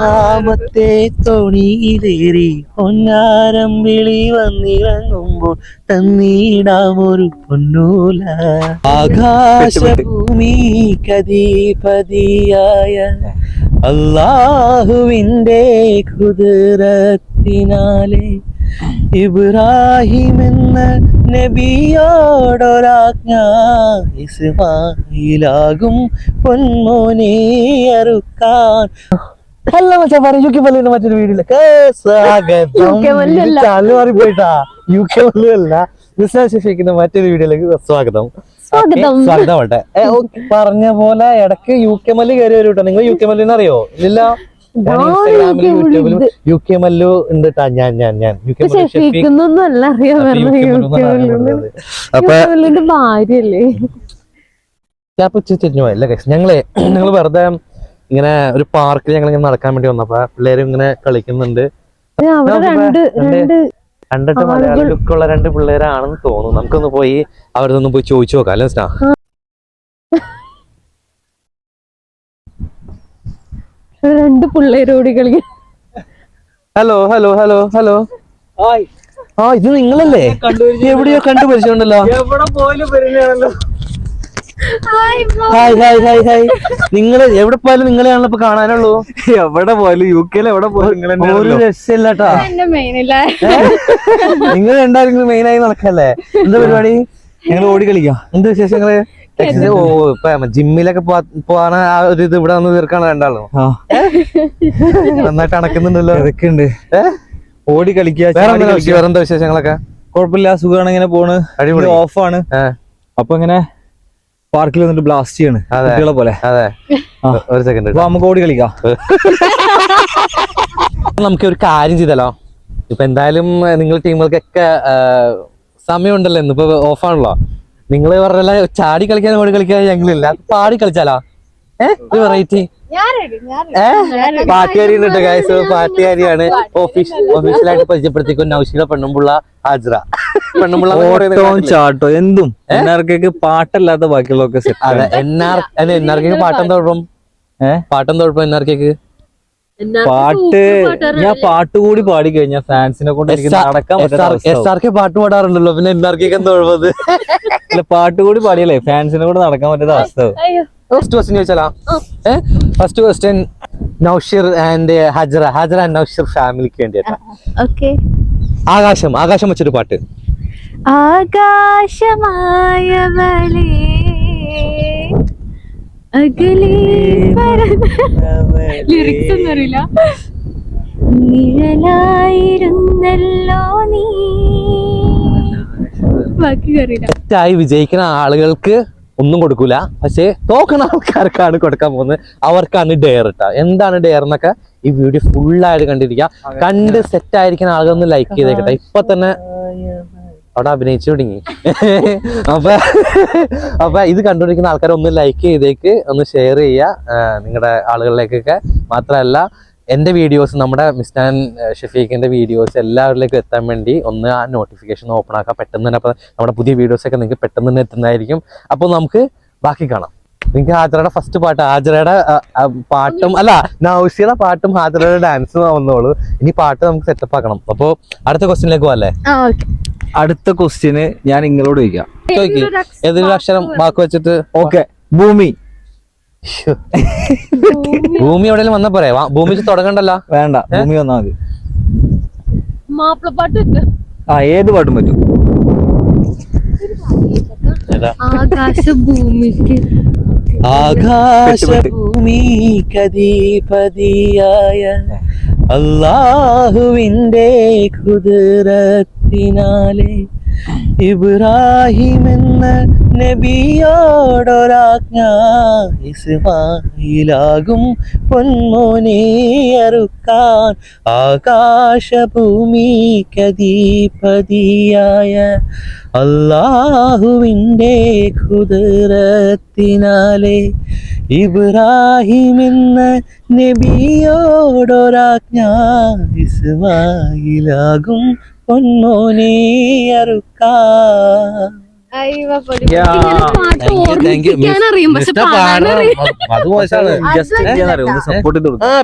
ഒന്നാമത്തെ തോണിയിലേറി പൊന്നാരം വിളി വന്നിറങ്ങുമ്പോൾ തന്നീടാം ഒരു പൊന്നൂല. ആകാശഭൂമി കതിപതിയായ അള്ളാഹുവിന്റെ കുതിരത്തിനാലെ ഇബ്രാഹിം എന്ന നബിയോടൊരാജ്ഞ ഇസ്മായിലാകും പൊന്മോനെ അറുക്കാൻ. അല്ല വെച്ചാ പറയും യു കെ മല്ലിന്റെ മറ്റൊരു വീഡിയോയിലേക്ക് സ്വാഗതം. ചാനൽ മാറിപ്പോയിട്ടാ യു കെ മല്ലു അല്ല വിശേഷിക്കുന്ന മറ്റൊരു വീഡിയോയിലേക്ക് സ്വാഗതം സ്വാഗതം. ആവട്ടെ പറഞ്ഞ പോലെ ഇടയ്ക്ക് യു കെ മല്ലു കയറി വരും കേട്ടോ നിങ്ങൾ യു കെ മല്ലിന്ന് അറിയോ ഇല്ല ഇൻസ്റ്റാഗ്രാമിലും യൂട്യൂബിലും യു കെ മല്ലു ഉണ്ട്. ഞാൻ ഞാൻ ഞാൻ യു കെ മല്ലു ഞാൻ തിരിഞ്ഞു പോയല്ലേ ഞങ്ങളെ ഞങ്ങൾ വെറുതെ ഇങ്ങനെ ഒരു പാർക്കിൽ ഞങ്ങൾ ഇങ്ങനെ നടക്കാൻ വേണ്ടി വന്നപ്പോ പിള്ളേരും ഇങ്ങനെ കളിക്കുന്നുണ്ട്. കണ്ടിട്ട് മലയാളി ലുക്കുള്ള രണ്ട് പിള്ളേരാണെന്ന് തോന്നുന്നു. നമുക്കൊന്ന് പോയി അവരൊന്ന് പോയി ചോദിച്ചു നോക്കാം അല്ലേ സ്നാ രണ്ട് പിള്ളേരോടി കളിക്കും ഹലോ ഹലോ ഹലോ ഹലോ. ആ ഇത് നിങ്ങളല്ലേ? എവിടെയോ കണ്ടു പരിചയമുണ്ടല്ലോ എവിടെ പോലും വരുന്നതാണല്ലോ. ഹായ് ഹായ് ഹായ് ഹായ് നിങ്ങൾ എവിടെ പോയാലും നിങ്ങളെയാണല്ലോ ഇപ്പൊ കാണാനുള്ളൂ. എവിടെ പോയാലും യു കെയിൽ എവിടെ പോയാലും നിങ്ങൾ ഒരു രക്ഷയില്ലാട്ടാ. നിങ്ങൾ രണ്ടാരും മെയിൻ ആയി നടക്കല്ലേ? എന്താ പരിപാടി? ഞങ്ങൾ ഓടി കളിക്കാം. എന്ത് വിശേഷങ്ങൾ? Exercise- ഓ ഇപ്പൊ ജിമ്മിലൊക്കെ പോവാണ് ആ ഒരു ഇത് ഇവിടെ വന്ന് തീർക്കാണ് രണ്ടാളും. നന്നായിട്ട് അണക്കുന്നുണ്ടല്ലോ. ഇതൊക്കെയുണ്ട് ഓടി കളിക്കുക വേറെ എന്താ വേറെന്താ വിശേഷങ്ങളൊക്കെ? കുഴപ്പമില്ല സുഖമാണ് ഇങ്ങനെ പോണ്. അടിപൊളി. ഓഫാണ് അപ്പൊ ഇങ്ങനെ പാർക്കിൽ വന്നിട്ട് ബ്ലാസ്റ്റ് ചെയ്യാണ്. കുട്ടികളെ പോലെ. അതെ. ഒരു സെക്കൻഡ് നമുക്ക് ഓടി കളിക്കാം. നമുക്ക് ഒരു കാര്യം ചെയ്തല്ലോ ഇപ്പൊ എന്തായാലും നിങ്ങൾ ടീമുകൾക്കൊക്കെ സമയമുണ്ടല്ലോ ഇന്നിപ്പോ ആണല്ലോ. നിങ്ങൾ പറഞ്ഞല്ല ചാടി കളിക്കാൻ ഓടി കളിക്കാൻ ഞങ്ങളില്ല. പാടി കളിച്ചാലോ? ഏഹ്? ഒരു വെറൈറ്റി ഏഹ് പാട്ടുകാരിയുണ്ട് ഗൈസ് പാട്ടുകാരിയാണ് ഓഫീസ് ഒഫീഷ്യലായിട്ട് പരിചയപ്പെടുത്തിക്കും നൗഷിക പെണ്ണുമ്പുള്ള ഹാജ്ര പെണ്ണുമ്പുള്ള ഓട്ടവും ചാട്ടോ എന്തും. എല്ലാവർക്കൊക്കെ പാട്ടല്ലാത്ത ബാക്കിയുള്ളതൊക്കെ സെറ്റ് അതെ എൻ ആർ അതെ എൻ ആർ കേക്ക് പാട്ടെന്താ ഏഹ് ഏ? പാട്ടെന്താ എൻ ആർ കേക്ക് പാട്ട് ഞാൻ പാട്ട് കൂടി പാടി കഴിഞ്ഞാൽ ഫാൻസിനെ കൊണ്ട് എനിക്ക് നടക്കാൻ എസ് ആർ കെ പാട്ട് പാടാറുണ്ടല്ലോ പിന്നെ എൻ ആർ എന്താ അല്ല പാട്ട് കൂടി പാടിയല്ലേ ഫാൻസിനെ കൂടെ നടക്കാൻ പറ്റാത്ത അവസ്ഥ ഫസ്റ്റ് ക്വസ്റ്റ്യൻ ചോദിച്ചാലോ? First question Naushir and Hajara Hajara and Naushir ഫാമിലിക്ക് വേണ്ടിയിട്ടാ. ഓക്കെ ആകാശം ആകാശം വെച്ചൊരു പാട്ട്. ആകാശമായവളേ അകലേ ലിറിക്സ് ഒന്നും അറിയില്ല. നിഴലായിരുന്നല്ലോ നീ. ബാക്കി അറിയില്ല. തെറ്റായി വിജയിക്കുന്ന ആളുകൾക്ക് ഒന്നും കൊടുക്കൂല. പക്ഷേ തോക്കണ ആൾക്കാർക്കാണ് കൊടുക്കാൻ പോകുന്നത്. അവർക്കാണ് ഡെയർ ഇട്ട എന്താണ് ഡെയർ എന്നൊക്കെ ഈ വീഡിയോ ഫുള്ളായിട്ട് കണ്ടിരിക്കുക. കണ്ട് സെറ്റ് ആയിരിക്കുന്ന ആളുകൾ ഒന്ന് ലൈക്ക് ചെയ്തേക്കട്ടെ. ഇപ്പൊ തന്നെ അവിടെ അഭിനയിച്ചു തുടങ്ങി. അപ്പൊ അപ്പൊ ഇത് കണ്ടുപിടിക്കുന്ന ആൾക്കാരെ ഒന്ന് ലൈക്ക് ചെയ്തേക്ക്. ഒന്ന് ഷെയർ ചെയ്യുക. നിങ്ങളുടെ ആളുകളിലേക്കൊക്കെ മാത്രമല്ല എന്റെ വീഡിയോസ് നമ്മുടെ മിസ്റ്റാൻ ഷഫീഖിന്റെ വീഡിയോസ് എല്ലാവരിലേക്കും എത്താൻ വേണ്ടി ഒന്ന് ആ നോട്ടിഫിക്കേഷൻ ഓപ്പൺ ആക്കുക പെട്ടെന്ന് തന്നെ അപ്പോൾ നമ്മുടെ പുതിയ വീഡിയോസൊക്കെ നിങ്ങൾക്ക് പെട്ടെന്ന് തന്നെ എത്തുന്നതായിരിക്കും. അപ്പോൾ നമുക്ക് ബാക്കി കാണാം. നിങ്ങൾക്ക് ഹാജറയുടെ ഫസ്റ്റ് പാട്ട് ഹാജറയുടെ പാട്ടും അല്ല നൗസിയുടെ പാട്ടും ഹാജറയുടെ ഡാൻസും വന്നോളൂ ഇനി പാട്ട് നമുക്ക് സെറ്റപ്പ് ആക്കണം. അപ്പോൾ അടുത്ത ക്വസ്റ്റ്യനിലേക്ക് പോകല്ലേ ആ ഓക്കെ അടുത്ത ക്വസ്റ്റ്യന് ഞാൻ നിങ്ങളോട് ചോദിക്കാം. ചോദിക്കും. ഏതൊരു അക്ഷരം വാക്ക് വെച്ചിട്ട് ഓക്കെ. ഭൂമി. ഭൂമി. എവിടെയെങ്കിലും വന്നാ പോരെ? ഭൂമി തുടങ്ങണ്ടല്ല. വേണ്ട ഭൂമി വന്നാ മതി. മാപ്പിളപ്പാട്ട് ആ ഏത് പാട്ടും പറ്റും? ആകാശ ഭൂമിക്ക് ആകാശഭൂമി കദീപതിയായ അള്ളാഹുവിന്റെ കുതിരത്തിനാലെ ഇബ്രാഹിം എന്ന നബിയോടൊരാജ്ഞ ഇസ്മായിലാകും പൊന്മോനെ അറുക്കാൻ ആകാശഭൂമി കദീപതിയായ അള്ളാഹുവിന്റെ കുതിരത്തിനാലെ ഇബ്രാഹിമെന്ന നബിയോടൊരാജ്ഞാസ്മായിലാകും നബിയോടൊരാജ്ഞ ഇസ്മായിലാകും പൊന്നോനെ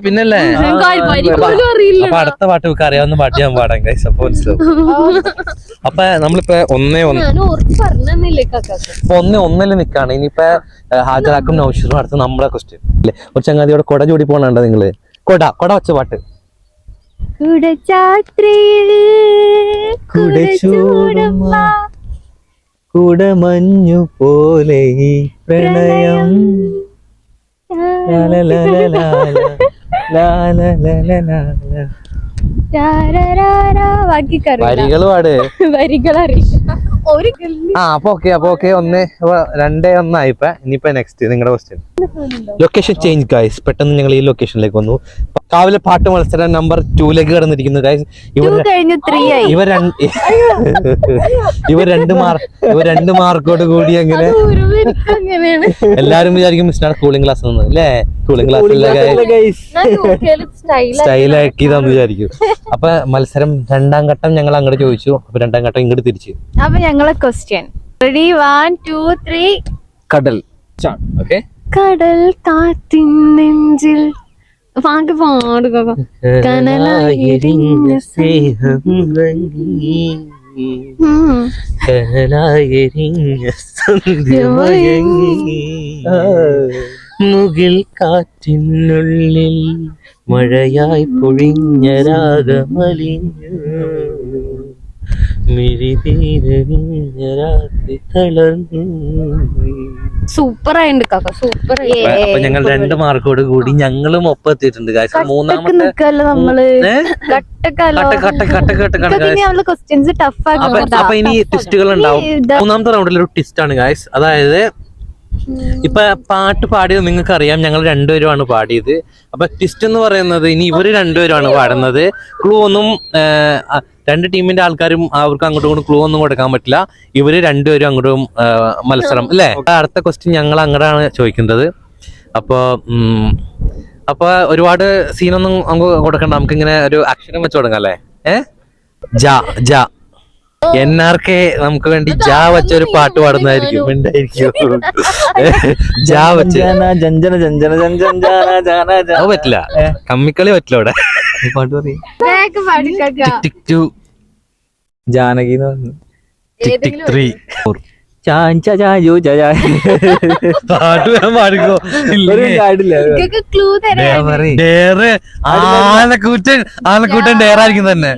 പിന്നല്ലേ. അടുത്ത പാട്ട് ഒക്കെ അറിയാവുന്ന പാട്ട് ഞാൻ പാടാം ഗൈസ് അപ്പൊ അപ്പൊ നമ്മളിപ്പോ ഒന്നേ ഒന്ന്. ഇപ്പൊ ഒന്നേ ഒന്നിൽ നിക്കാണ്. ഇനിയിപ്പോ ഹാജരാക്കും നൗഷറും അടുത്ത നമ്മളെ ക്വസ്റ്റ്യൻ അല്ലേ? ഒരു ചങ്ങാതിയോടെ കൊട ചൂടി പോണണ്ട നിങ്ങൾ? കൊട കൊട വെച്ച പാട്ട്. കുടച്ചാത്രയിൽ കുടച്ചൂടുമ്മ. കുടമഞ്ഞു പോലെ ഈ പ്രണയം. വരികൾ പാട്. വരികൾ അറിയില്ല ഒരു ആ അപ്പൊ ഓക്കെ അപ്പൊ ഓക്കെ ഒന്ന് രണ്ടേ ഒന്നായിപ്പോ ഇനിയിപ്പോ നെക്സ്റ്റ് നിങ്ങളുടെ ക്വസ്റ്റ്യൻ ലൊക്കേഷൻ ചേഞ്ച് ഗൈസ് പെട്ടെന്ന് ഞങ്ങൾ ഈ ലൊക്കേഷനിലേക്ക് വന്നു. കാവിലെ പാട്ട് മത്സരം നമ്പർ ടൂലേക്ക് കടന്നിരിക്കുന്നു ഗൈസ് ഇവർ കഴിഞ്ഞു ത്രീ ആയി. ഇവർ രണ്ട് ഇവർ രണ്ട് മാർക്ക് ഇവർ രണ്ട് മാർക്കോട് കൂടി അങ്ങനെ എല്ലാരും വിചാരിക്കും മിസ്റ്റാണ് കൂളിംഗ് ക്ലാസ് എന്ന്. അല്ലേ? Cooling glass. സ്റ്റൈലാക്കിയതാന്ന് വിചാരിക്കും. അപ്പൊ മത്സരം രണ്ടാം ഘട്ടം ഞങ്ങൾ അങ്ങോട്ട് ചോദിച്ചു. അപ്പൊ രണ്ടാം ഘട്ടം ഇങ്ങോട്ട് തിരിച്ചു. അപ്പൊ ഞങ്ങളെ question ready one two three കടൽ. ഓക്കെ കടൽ കാത്തിൻ നെഞ്ചിൽ. പാട്ട് പാടുക. കനലായി സ്നേഹം. മുകിൽ കാറ്റിനുള്ളിൽ മഴയായി പൊഴിഞ്ഞ രാഗമലിഞ്ഞു. മിഴിതീരവിഞ്ഞ രാത്രി തളർന്നു. സൂപ്പർ ആയിണ്ട് കാക്ക സൂപ്പർ അപ്പൊ ഞങ്ങൾ രണ്ട് മാർക്കോട് കൂടി ഞങ്ങളും ഒപ്പം എത്തിയിട്ടുണ്ട്. മൂന്നാമത്തെ അപ്പൊ അപ്പോൾ ഇനി ട്വിസ്റ്റുകൾ ഉണ്ടാവും മൂന്നാമത്തെ റൗണ്ടിൽ ഒരു ട്വിസ്റ്റ് ആണ് ഗായ്സ് അതായത് ഇപ്പൊ പാട്ട് പാടിയത് നിങ്ങൾക്ക് അറിയാം ഞങ്ങൾ രണ്ടുപേരുമാണ് പാടിയത്. അപ്പൊ ട്വിസ്റ്റ് എന്ന് പറയുന്നത് ഇനി ഇവർ രണ്ടുപേരുമാണ് പാടുന്നത്. ക്ലൂ ഒന്നും രണ്ട് ടീമിന്റെ ആൾക്കാരും അവർക്ക് അങ്ങോട്ടും ഇങ്ങോട്ടും ക്ലൂ ഒന്നും കൊടുക്കാൻ പറ്റില്ല ഇവർ രണ്ടുപേരും അങ്ങോട്ടും മത്സരം അല്ലേ അടുത്ത ക്വസ്റ്റ്യൻ ഞങ്ങൾ അങ്ങോട്ടാണ് ചോദിക്കുന്നത് അപ്പൊ ഉം, അപ്പൊ ഒരുപാട് സീനൊന്നും നമുക്ക് കൊടുക്കണ്ട നമുക്ക് ഇങ്ങനെ ഒരു അക്ഷരം വെച്ച് കൊടുക്കാം അല്ലേ ഏ ജ ജ എൻ ആർ കെ നമുക്ക് വേണ്ടി ജാ വെച്ച ഒരു പാട്ട് പാടുന്നതായിരിക്കും ഉണ്ടായിരിക്കും ജാ വെച്ച് ജഞ്ചന ജഞ്ചന ജഞ്ചന പറ്റില്ല കമ്മിക്കളി പറ്റില്ല ഇവിടെ ഈ പാട്ട് പറയും പാടിക്കാക്ക ടിക് ടു ജാനകി എന്ന് പറഞ്ഞു ടിക് ടിക് ത്രീ. ചാഞ്ച ചായോ ചാ പാട്ട് ഞാൻ പാടിക്കോ? ഒരു കാടില്ല ക്ലൂ തരാം ഡേറ്. ആനക്കൂറ്റൻ ആനക്കൂറ്റൻ ഡേറായിരിക്കും തന്നെ.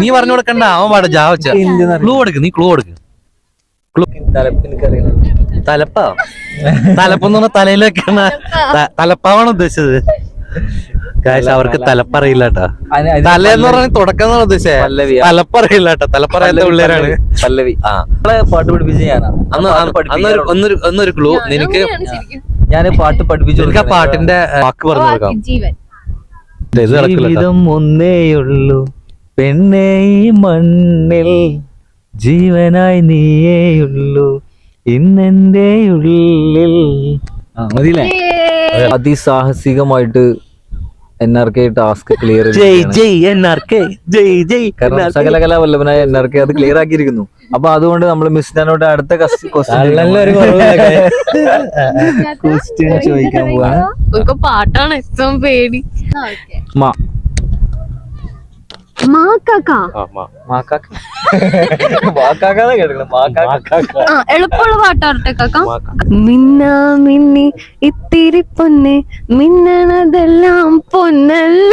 നീ പറഞ്ഞു കൊടുക്കണ്ട അവൻ പാട. ജാവച്ച ക്ലൂ കൊടുക്ക് നീ ക്ലൂ കൊടുക്ക്. തലപ്പാ തലപ്പെന്ന് പറഞ്ഞ തലയിലേക്കാണ് തലപ്പാവാണ് ഉദ്ദേശിച്ചത്. അവർക്ക് തലപ്പറയില്ല കേട്ടാ തല എന്ന് പറഞ്ഞ തുടക്കം. തലപ്പറയില്ല തലപ്പറയാത്ത പിള്ളേരാണ്. പല്ലവി ആ. പാട്ട് പഠിപ്പിച്ച് ഞാനാ. അന്ന് അന്ന് അന്നൊരു ഒന്നൊരു ക്ലൂ നിനക്ക് ഞാൻ പാട്ട് പഠിപ്പിച്ചു നിനക്ക് ആ പാട്ടിന്റെ വാക്ക് പറഞ്ഞു കൊടുക്കാം. ജീവിതം ഒന്നേയുള്ളൂ. പെണ്ണേ ഈ മണ്ണിൽ ജീവനായി നീയേയുള്ളൂ. ഇന്നെന്റെ ഉള്ളിൽ അതിസാഹസികമായിട്ട് N R K task clear ജയ് ജയ് എൻ ആർ കെ ജയ് ജയ് കാരണം സകലകലാ വല്ലഭനായ എൻ ആർ കെ അത് ക്ലിയർ ആക്കിയിരിക്കുന്നു. അപ്പൊ അതുകൊണ്ട് നമ്മൾ മിസ്റ്റാനോട് അടുത്ത ക്വസ്റ്റ്യൻ ചോദിക്കാൻ പോവാണ് പാട്ടാണ് ഏറ്റവും പേടി. മാക്കാക്ക. എളുപ്പമുള്ള പാട്ടാറട്ടെ കാക്ക മിന്ന മിന്നി ഇത്തിരി പൊന്നെ മിന്നണതെല്ലാം പൊന്നല്ല.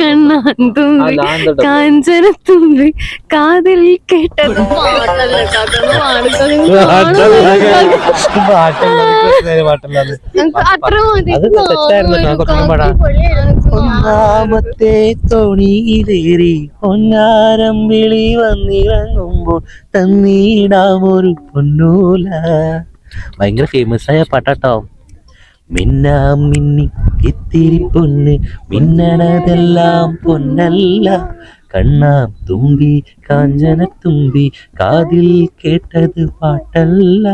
കണ്ണാൻ കാഞ്ചനത്തുമ്പി കാഞ്ചന തുമ്പി കാതിൽ കേട്ടത് അത്ര മതി. ഒന്നാമത്തെ തോണിയിലേറി പൊന്നാരം വിളി വന്നിറങ്ങുമ്പോൾ തന്നീടാമൊരു പൊന്നൂല. ഭയങ്കര ഫേമസ് ആയ പാട്ടാട്ടോ. മിന്നാ മിന്നി ഇത്തിരി പൊന്ന് മിന്നണതെല്ലാം പൊന്നല്ല. കണ്ണാ തുമ്പി കാഞ്ചന തുമ്പി കാതിൽ കേട്ടത് പാട്ടല്ല.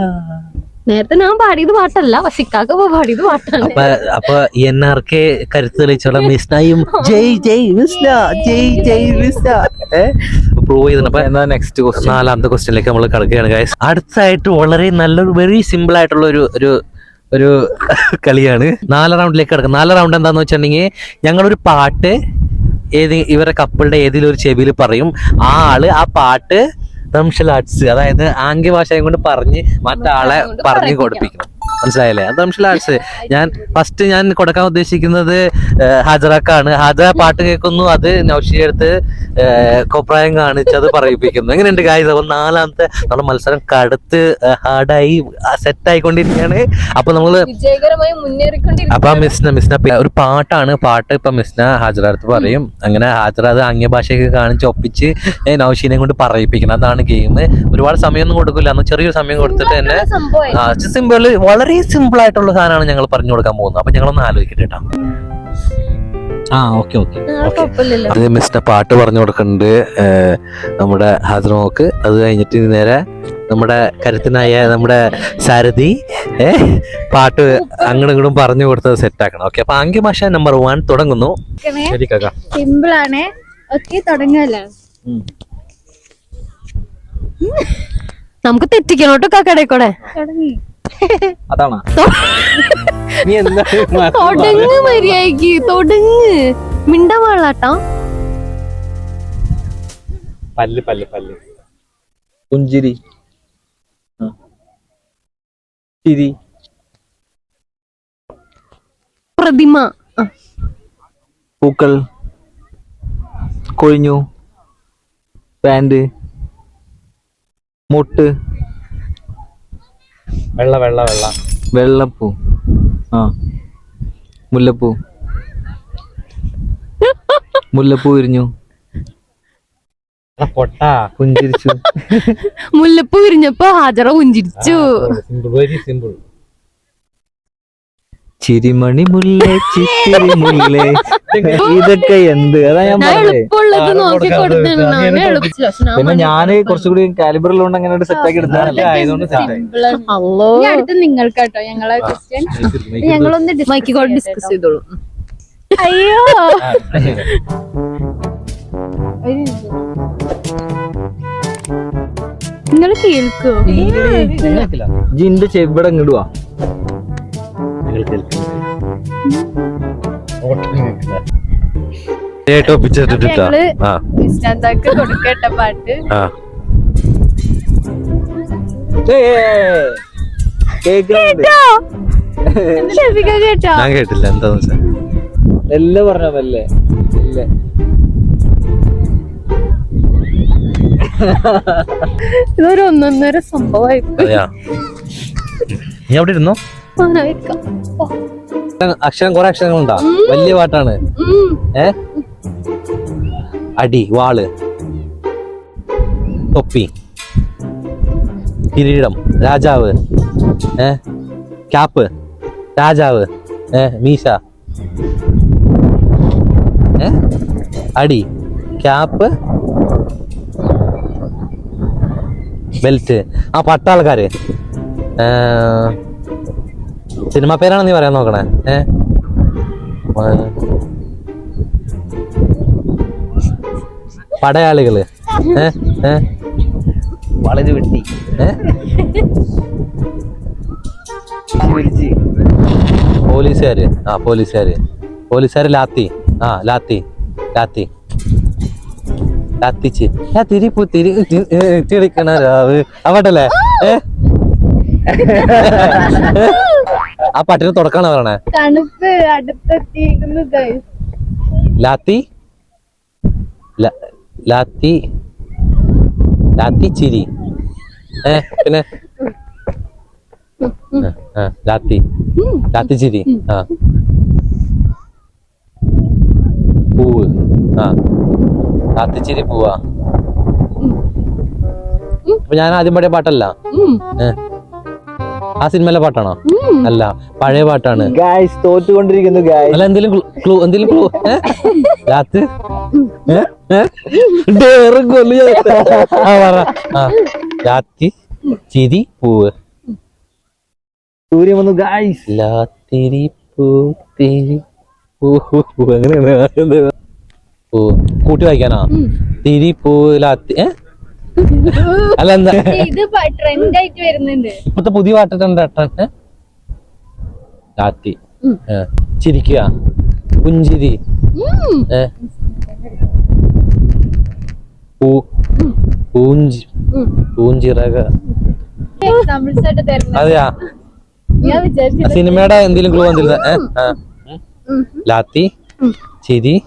നേരത്തെ ഞാൻ പാടിയത് പാട്ടല്ല പക്ഷെ ഇക്കാക്ക പാടിയത് പാട്ടാണ് അപ്പൊ അപ്പൊ എൻ ആർ കെ കരുത്ത് തെളിയിച്ചോളാം മിസ്നായും ജയ് ജയ് മിസ്ന ജയ് ജയ് മിസ്ന പ്രൂവ് ചെയ്തിട്ടുണ്ട്. നെക്സ്റ്റ് ക്വസ്റ്റ്യൻ നാലാമത്തെ ക്വസ്റ്റ്യനിലേക്ക് നമ്മൾ കിടക്കുകയാണ് ഗൈസ് അടുത്തായിട്ട് വളരെ നല്ലൊരു വെരി സിമ്പിൾ ആയിട്ടുള്ള ഒരു ഒരു ഒരു കളിയാണ്. നാല് റൗണ്ടിലേക്ക് കിടക്കും. നാല് റൗണ്ട് എന്താന്ന് വെച്ചിട്ടുണ്ടെങ്കിൽ ഞങ്ങളൊരു പാട്ട് ഏത് ഇവരുടെ കപ്പിളുടെ ഏതെങ്കിലും ഒരു ചെവിയിൽ പറയും. ആ ആൾ ആ പാട്ട് ആർട്സ് അതായത് ആംഗ്യ ഭാഷയും കൊണ്ട് പറഞ്ഞ് മറ്റാളെ പറഞ്ഞു. കൊടുപ്പിക്കണം. മനസ്സിലായില്ലേ? അത് ദംഷലാട്സ് ഞാൻ ഫസ്റ്റ് ഞാൻ കൊടുക്കാൻ ഉദ്ദേശിക്കുന്നത് ഹാജറാക്കാണ്. ഹാജറ പാട്ട് കേൾക്കുന്നു. അത് നൗഷിയുടെ അടുത്ത് ഏഹ്, കൊപ്രായം കാണിച്ച് അത് പറയിപ്പിക്കുന്നു. എങ്ങനെയുണ്ട് ഗായ്സ് അപ്പൊ നാലാമത്തെ നമ്മുടെ മത്സരം കടുത്ത് ഹാർഡായി സെറ്റ് ആയിക്കൊണ്ടിരിക്കുകയാണ്. അപ്പൊ നമ്മൾ അപ്പൊ മിസ്ന മിസ്ന ഒരു പാട്ടാണ്. പാട്ട് ഇപ്പൊ മിസ്ന ഹാജറ അടുത്ത് പറയും. അങ്ങനെ ഹാജറ അത് ആംഗ്യ ഭാഷയൊക്കെ കാണിച്ച് ഒപ്പിച്ച് നൌഷീനെ കൊണ്ട് പറയിപ്പിക്കണം. അതാണ് ഗെയിം. ഒരുപാട് സമയമൊന്നും കൊടുക്കില്ല. ചെറിയൊരു സമയം കൊടുത്തിട്ട് തന്നെ സിമ്പിൾ സിമ്പിൾ വളരെ സിമ്പിൾ ആയിട്ടുള്ള സാധനമാണ് ഞങ്ങൾ പറഞ്ഞു കൊടുക്കാൻ പോകുന്നത്. അപ്പൊ ഞങ്ങളൊന്ന് ആലോചിക്കട്ടെ കേട്ടോ. ആ ഓക്കെ ഓക്കെ. കുഴപ്പമില്ലല്ലോ. അത് മിസ്റ്റർ പാട്ട് പറഞ്ഞു കൊടുക്കുന്നുണ്ട്. നമ്മുടെ ഹാജറോക്ക് അത് കഴിഞ്ഞിട്ട് ഇനി നേരെ നമ്മുടെ കരുത്തനായ നമ്മുടെ സാരഥി ഏ പാട്ട് അങ്ങോട്ടും ഇങ്ങോട്ടും പറഞ്ഞു കൊടുത്തത് സെറ്റ് ആക്കണം. ഓക്കെ അപ്പൊ ആംഗ്യ ഭാഷ നമ്പർ വൺ തുടങ്ങുന്നു. സിമ്പിൾ ആണ്. ഓക്കെ തുടങ്ങല്ലേ നമുക്ക് തെറ്റിക്കണം കേട്ടോ കൂടെ? തുടങ്ങി. അതാണ്? നീ എന്താ തൊടങ്ങ് മര്യാദയ്ക്ക് തൊടങ്ങ്. മിണ്ട പാടാട്ടോ പല്ല് പല്ല് പല്ല്. പുഞ്ചിരി. ചിരി. പ്രതിമ. പൂക്കൾ. കൊഴിഞ്ഞു. പാന്റ് മുട്ട്. വെള്ള വെള്ള വെള്ള. വെള്ളപ്പൂ. ആ. മുല്ലപ്പൂ. മുല്ലപ്പൂ വിരിഞ്ഞു. പൊട്ടാ പുഞ്ചിരിച്ചു. മുല്ലപ്പൂ വിരിഞ്ഞപ്പോ ഹാജറ പുഞ്ചിരിച്ചു. സിമ്പിൾ വെരി സിമ്പിൾ ചിരിമണി മുല്ലേ ചിത്തിരി മുല്ലേ. ഇതൊക്കെ എന്ത്? അതാ ഞാൻ ഞാൻ പറഞ്ഞേ. എളുപ്പമുള്ളത് നോക്കി കൊടുത്തിരുന്നു പിന്നെ ഞാൻ കുറച്ചുകൂടി കാലിബറിലുകൊണ്ട് അങ്ങനെ ഒരു സെറ്റ് ആക്കി എടുത്തതല്ലേ ആയതുകൊണ്ട് set ആയി. സിമ്പിൾ അല്ലോ ഇനി അടുത്ത് നിങ്ങൾക്ക് കേട്ടോ ഞങ്ങളെ ക്വസ്റ്റ്യൻ ഞങ്ങളൊന്ന് മൈക്കിക്കോട് ഡിസ്കസ്. ചെയ്തോളൂ. അയ്യോ. നിങ്ങൾ കേൾക്കോ? ജിന്റെ ചെവിടെ ഇങ്ങിടുവാ നിങ്ങൾ ഞങ്ങൾ വിശ്രാന്താക്ക് കൊടുക്കട്ട പാട്ട്. ഞാൻ കേട്ടില്ല. എന്താന്ന് വെച്ചാ? എല്ലാം പറഞ്ഞല്ലേ ഇല്ല ഇതൊരു ഒന്നൊന്നര സംഭവമായി അതെയാ? നീ അവിടെ ഇരുന്നോ? പോകാനായിരിക്കാം. ഓ, അക്ഷരം കുറെ അക്ഷരങ്ങളുണ്ടാ. വലിയ പാട്ടാണ്. ഉം. അടി തൊപ്പി. കിരീടം. രാജാവ്. ഏ? ക്യാപ്പ്. രാജാവ്. ഏ? മീശ. ഏ? അടി. ക്യാപ്പ്. ബെൽറ്റ്. ആ പട്ടാൾക്കാര് സിനിമ പേരാണ് നീ പറയാൻ നോക്കണേ? ഏ? പടയാളികൾ. വളരെ വെട്ടി. പോലീസുകാര്. ആ പോലീസുകാര്. പോലീസുകാര് ലാത്തി. ആ ലാത്തി. ലാത്തി. ലാത്തിച്ച്. ആ തിരിപ്പു തിരി തിരിക്കണ രാവ്. അവട്ടല്ലേ ഏ? ആ പട്ടിനെ തുടക്കാണ് പറയണേ? തണുപ്പ് അടുത്തെത്തിയിരിക്കുന്നു. ലാത്തി? ല- ലാത്തി ലാത്തി ചിരി ഏ പിന്നെ? ലാത്തി ലാത്തി. ചിരി ആ. പൂവ്. ആ. ലാത്തി ചിരി പൂവാ. അപ്പൊ ഞാൻ ആദ്യം പാടിയ പാട്ടല്ല? ആ സിനിമയിലെ പാട്ടാണോ? അല്ല പഴയ പാട്ടാണ്. ഗായ്സ് തോറ്റുകൊണ്ടിരിക്കുന്നു ഗായ്സ് അല്ല എന്തെങ്കിലും ക്ലൂ എന്തെങ്കിലും ക്ലൂ രാത്രി ഡേറും കൊല്ലു ആ പറ. ആ രാത്രി ചിരി പൂവ്. സൂര്യൻ വന്നു ഗായ്സ് ലാത്തിരി പൂത്തിരി അങ്ങനെയാണ് പൂ കൂട്ടി വായിക്കാനാ. തിരി പൂലാത്തി ഏ? അല്ല എന്താ? ഇത് ട്രെൻഡ് ആയിട്ട് വരുന്നുണ്ട്. ഇപ്പത്തെ പുതിയ പാട്ടിട്ടുണ്ട് ട്രെൻഡ് ലാത്തി. ഏ. ചിരിക്കുക. പുഞ്ചിരി. ഏ? പൂഞ്ചിറക. അതെയാ? സിനിമയുടെ എന്തെങ്കിലും ക്ലൂ. ഉം. ലാത്തി ചിരി?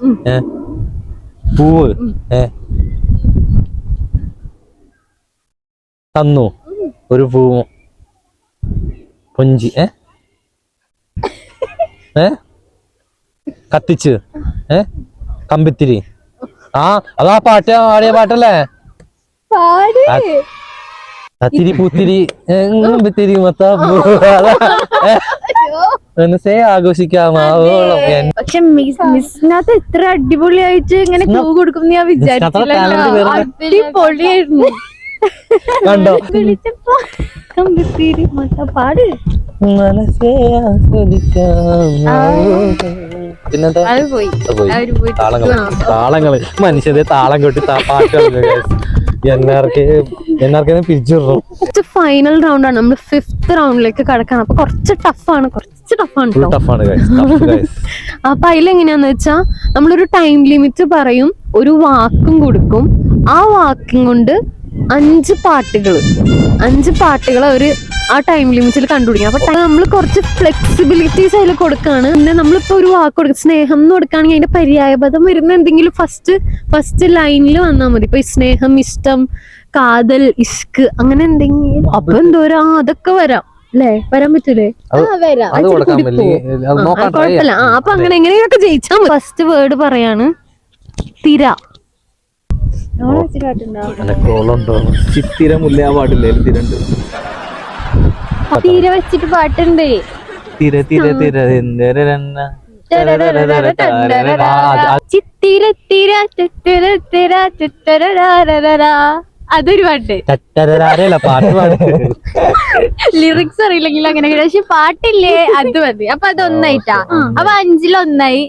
പൂവ് ഏ? തന്നു. ഒരു പൂവ് പൊഞ്ചി ഏ. ഏ? കത്തിച്ച് ഏ. കമ്പിത്തിരി. ആ അതാ പാട്ട് പാടിയ പാട്ടല്ലേ? കത്തിരി പൂത്തിരി മൊത്തം മനസ്സേ ആഘോഷിക്കാമാവോളം പക്ഷെ മിസ്സിനകത്ത് ഇത്ര അടിപൊളിയായിട്ട് ഇങ്ങനെ ക്ലൂ കൊടുക്കും ഞാൻ വിചാരിച്ചില്ല. അടിപൊളിയായിരുന്നു. കണ്ടോ? വിളിച്ചപ്പോ പാട്. മനസ്സേ. പിന്നെന്താ? പോയി. താളങ്ങൾ താളങ്ങൾ. മനുഷ്യരെ താളം കെട്ടി പാട്ടുകൾ ഫൈനൽ റൗണ്ട് ആണ്. നമ്മൾ ഫിഫ്ത് റൗണ്ടിലേക്ക് കടക്കാണ്. അപ്പൊ കുറച്ച് ടഫാണ് കുറച്ച് ടഫാണ്. അപ്പൊ അതിലെങ്ങനെയാന്ന് വെച്ചാ നമ്മളൊരു ടൈം ലിമിറ്റ് പറയും ഒരു വാക്കും കൊടുക്കും. ആ വാക്കും കൊണ്ട് അഞ്ച് പാട്ടുകൾ അഞ്ച് പാട്ടുകൾ ഒരു ആ ടൈം ലിമിറ്റിൽ കണ്ടുപിടിക്കണം അപ്പൊ നമ്മൾ കുറച്ച് ഫ്ലെക്സിബിലിറ്റീസ് അതിൽ കൊടുക്കാണ്. പിന്നെ നമ്മളിപ്പോ ഒരു വാക്ക് കൊടുക്കുക സ്നേഹം എന്ന് കൊടുക്കുകയാണെങ്കിൽ അതിന്റെ പര്യായപദം വരുന്ന എന്തെങ്കിലും ഫസ്റ്റ് ഫസ്റ്റ് ലൈനിൽ വന്നാൽ മതി. ഇപ്പൊ സ്നേഹം ഇഷ്ടം കാതൽ ഇഷ്ക് അങ്ങനെ എന്തെങ്കിലും അപ്പൊ എന്തോരാ ആ, അതൊക്കെ വരാം. അല്ലേ? വരാൻ പറ്റൂലേ? കുഴപ്പമില്ല. ആ. അപ്പൊ അങ്ങനെ എങ്ങനെയൊക്കെ ജയിച്ചാ ഫസ്റ്റ് വേർഡ് പറയാണ് തിര. നമ്മളെ പാടില്ലേ ചിത്തിര മുല്ല തിരണ്ട്. തിര വെച്ചിട്ട് പാട്ടുണ്ട് തിര തിര തിര. ചിത്തിര തിര ചിത്തിര തിര ചിത്തര അതൊരു പാട്ട് പാട്ട് പാട് ലിറിക്സ് അറിയില്ലെങ്കിൽ അങ്ങനെ പക്ഷെ പാട്ടില്ലേ അത് മതി. അപ്പൊ അത് ഒന്നായിട്ടാ അപ്പൊ അഞ്ചിലൊന്നായി.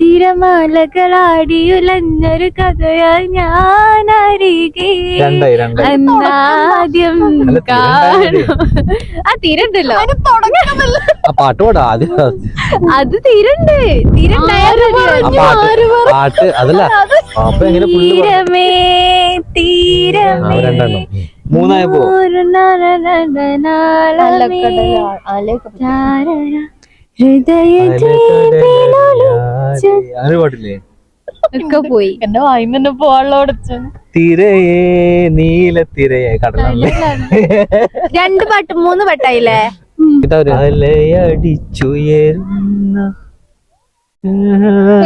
തിരമാലകളാടിയുലഞ്ഞൊരു കഥയാ ഞാൻ അരികെ എന്നാദ്യം ആ തീരണ്ടല്ലോ. ആ പാട്ട് പാടാ അത്. തീരണ്ട്. തീരണ്ടായാലും തീരമേ തീരമേ. മൂന്നായപ്പോ? അങ്ങനെ പാട്ടില്ലേ? ഒക്കെ പോയി. എന്റെ വായിന്ന് തന്നെ പോവാളോടച്ചു തിരയേ നീല തിരയെ. കടലല്ലേ രണ്ട് പാട്ട് മൂന്ന് പാട്ടായില്ലേ? അലയടിച്ചുയരുന്ന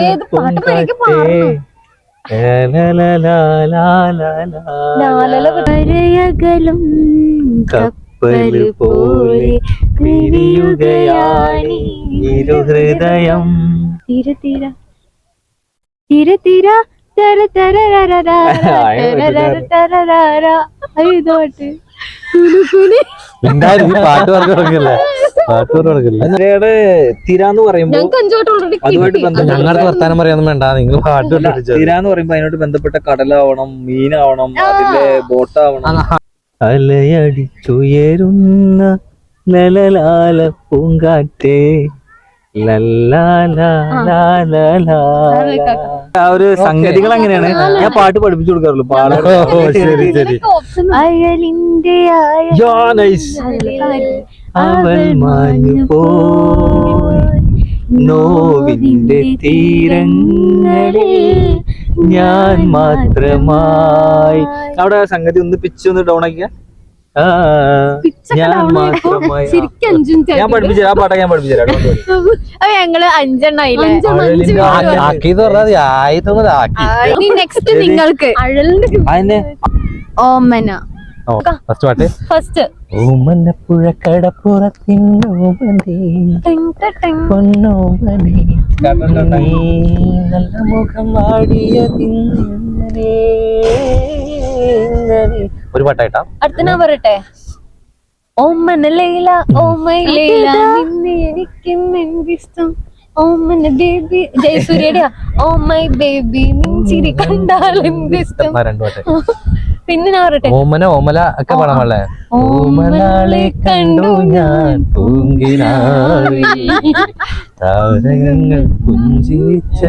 ഏത് പാട്ട്? എനിക്ക് പൂങ്കാറ്റേ. കരയകലും കപ്പൽ പോലെ പിരിയുകയാണി ഇരുഹൃദയം. തീര തീര തീര പാട്ട്. എന്തായാലും പറഞ്ഞു തുടങ്ങില്ലേ തിരാന്ന് പറയുമ്പോ അതുമായിട്ട് ഞങ്ങളുടെ വർത്താനം പറയാനും വേണ്ട. നിങ്ങൾ പാട്ട് തിരാന്ന് പറയുമ്പോ അതിനോട് ബന്ധപ്പെട്ട കടലാവണം മീനാവണം അതിന്റെ ബോട്ടാവണം. അലയടിച്ചുയരുന്ന ലലലാല പൂങ്കാറ്റേ. ആ. ഒരു സംഗതികൾ അങ്ങനെയാണ്. ഞാൻ പാട്ട് പഠിപ്പിച്ചു കൊടുക്കാറുള്ളൂ. പാടാൻ. നോവിന്റെ തീരങ്ങളിൽ ഞാൻ മാത്രമായി. അവിടെ സംഗതി ഒന്ന് പിച്ച് ഒന്ന് ഡൗൺ ആക്കിയ ഞാൻ പഠിപ്പിച്ചു ആ പാട്ടൊക്കെ പഠിപ്പിച്ചു. അപ്പൊ ഞങ്ങൾ അഞ്ചെണ്ണായില്ലേ പറഞ്ഞാൽ ആക്കി ഇനി നെക്സ്റ്റ് നിങ്ങൾക്ക്. ഓമന. ഫസ്റ്റ് പാട്ട്? ഫസ്റ്റ് ഓമനപ്പുഴ കടപ്പുറത്തിന്നോമനേ പൊന്നോമനേ. നീ നല്ല മുഖം ഒരു പാട്ടായിട്ടാ? അടുത്ത ഞാൻ പറയട്ടെ ഓമന ലൈല ഓമൈ ലൈല നിന്നെ എനിക്ക് എന്തിഷ്ടം ഓമന ബേബി. ജയസൂര്യയുടെ ഓ മൈ ബേബി ചിരി കണ്ടാൽ എന്ത് പിന്നെ ഞാൻ പറയട്ടെ ഓമന ഓമല ഒക്കെ പാടാമല്ലേ? ഓമനാളെ കണ്ടു ഞാൻ താരകങ്ങൾ പുഞ്ചിരിച്ച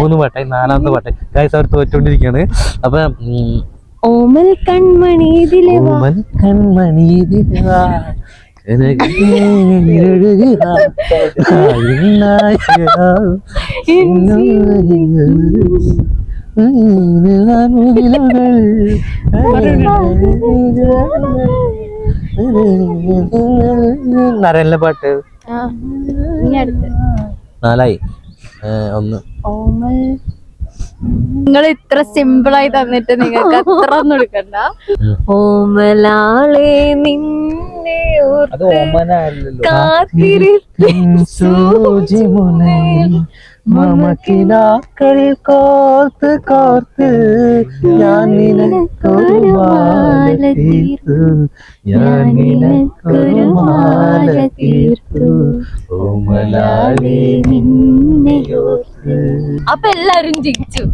മൂന്ന് പാട്ടായി നാലാമത്തെ പാട്ടായി ഗായ്സ് അവർ തോറ്റോണ്ടിരിക്കാണ് അപ്പൊ ഓമൽ കൺമണി ഇതിലെ കൺമണി കനകത്തിലൊഴുകുക നരനിലെ പാട്ട്. നാലായി. ഒന്ന്. ഓമൽ. നിങ്ങൾ ഇത്ര സിമ്പിൾ ആയി തന്നിട്ട് നിങ്ങൾക്ക് അത്ര ഒന്നും എടുക്കണ്ട. ഓമലാളെ നിന്നെ കാത്തിരി സൂചി മുനയിൽ മമക്കിനാക്കൾ കോർത്ത് കോർത്ത് ഞാൻ നിനക്കൊരു മാല തീർത്തു ഞാൻ നിനക്കൊരു മാല തീർത്തു ഓമലാളെ നിന്നെയോർത്ത് അപ്പൊ എല്ലാരും ജയിച്ചു.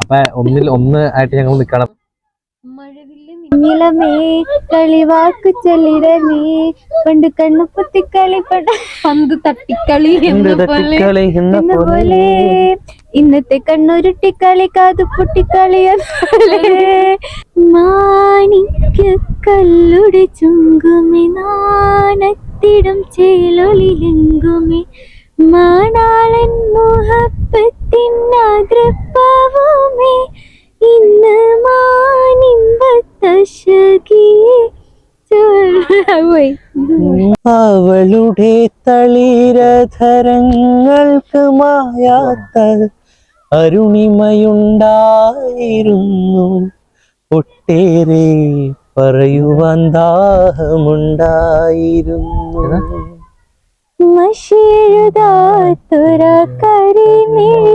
അപ്പൊ ഒന്നിൽ ഒന്ന് ആയിട്ട് ഞങ്ങൾ നിക്കണം നിലമേ കളിവാക്ക് ചൊല്ലിടമേ പണ്ട് കണ്ണു പൊത്തി കളിപ്പട പന്ത് തട്ടിക്കളി എന്ന പോലെ കളി എന്ന എന്ന പോലെ പോലെ ഇന്നത്തെ കണ്ണുരുട്ടിക്കളി കാതു പൊട്ടിക്കളി മാണിക്യ കല്ലുടെ ചുങ്കുമി നാണത്തിടും ചേലൊളിലെങ്കുമി മാണാളൻ മുഹപ്പത്തിൻ ആഗ്രപ്പാവുമേ ഇന്ന് പോയി അവളുടെ തളിരധരങ്ങൾക്ക് മായാത്ത അരുണിമയുണ്ടായിരുന്നു. ഒട്ടേറെ പറയുവാൻ ദാഹമുണ്ടായിരുന്നു. മഷിയെഴുതാത്തൊര കരിമിഴിപ്പൂക്കളിൽ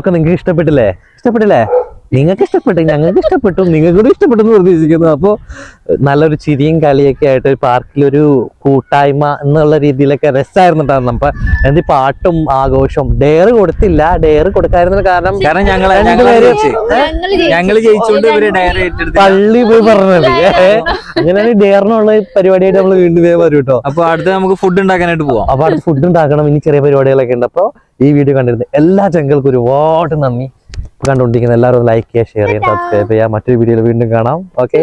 ഒക്കെ നിങ്ങൾക്ക് ഇഷ്ടപ്പെട്ടില്ലേ? ഇഷ്ടപ്പെട്ടില്ലേ? നിങ്ങൾക്ക് ഇഷ്ടപ്പെട്ടു ഞങ്ങൾക്ക് ഇഷ്ടപ്പെട്ടു നിങ്ങൾക്ക് കൂടി ഇഷ്ടപ്പെട്ടു എന്ന് പ്രതീക്ഷിക്കുന്നു. അപ്പോൾ നല്ലൊരു ചിരിയും കളിയൊക്കെ ആയിട്ട് പാർക്കിലൊരു കൂട്ടായ്മ എന്നുള്ള രീതിയിലൊക്കെ രസമായിരുന്നു കേട്ടോ അപ്പൊ എന്ത് പാട്ടും ആഘോഷവും. ഡെയർ കൊടുത്തില്ല ഡെയർ കൊടുക്കാതിരുന്ന കാരണം കാരണം ഞങ്ങൾ ഞങ്ങൾ ജയിച്ചുകൊണ്ട് പള്ളി പോയി പറഞ്ഞത്. അങ്ങനെയാണ് ഡെയറിനുള്ള പരിപാടിയായിട്ട് നമ്മൾ വീണ്ടും വരും കേട്ടോ അപ്പൊ അടുത്ത് നമുക്ക് ഫുഡ് ഉണ്ടാക്കാനായിട്ട് പോവാം. അപ്പൊ അടുത്ത് ഫുഡ് ഉണ്ടാക്കണം ഇനി ചെറിയ പരിപാടികളൊക്കെ ഉണ്ട്. അപ്പോൾ ഈ വീഡിയോ കണ്ടിരുന്നത് എല്ലാ ചങ്ങൾക്കും ഒരുപാട് നന്ദി. കണ്ടുകൊണ്ടിരിക്കുന്ന എല്ലാവരും ലൈക്ക് ചെയ്യുക ഷെയർ ചെയ്യുക സബ്സ്ക്രൈബ് ചെയ്യുക. മറ്റൊരു വീഡിയോയിൽ വീണ്ടും കാണാം. ഓക്കെ.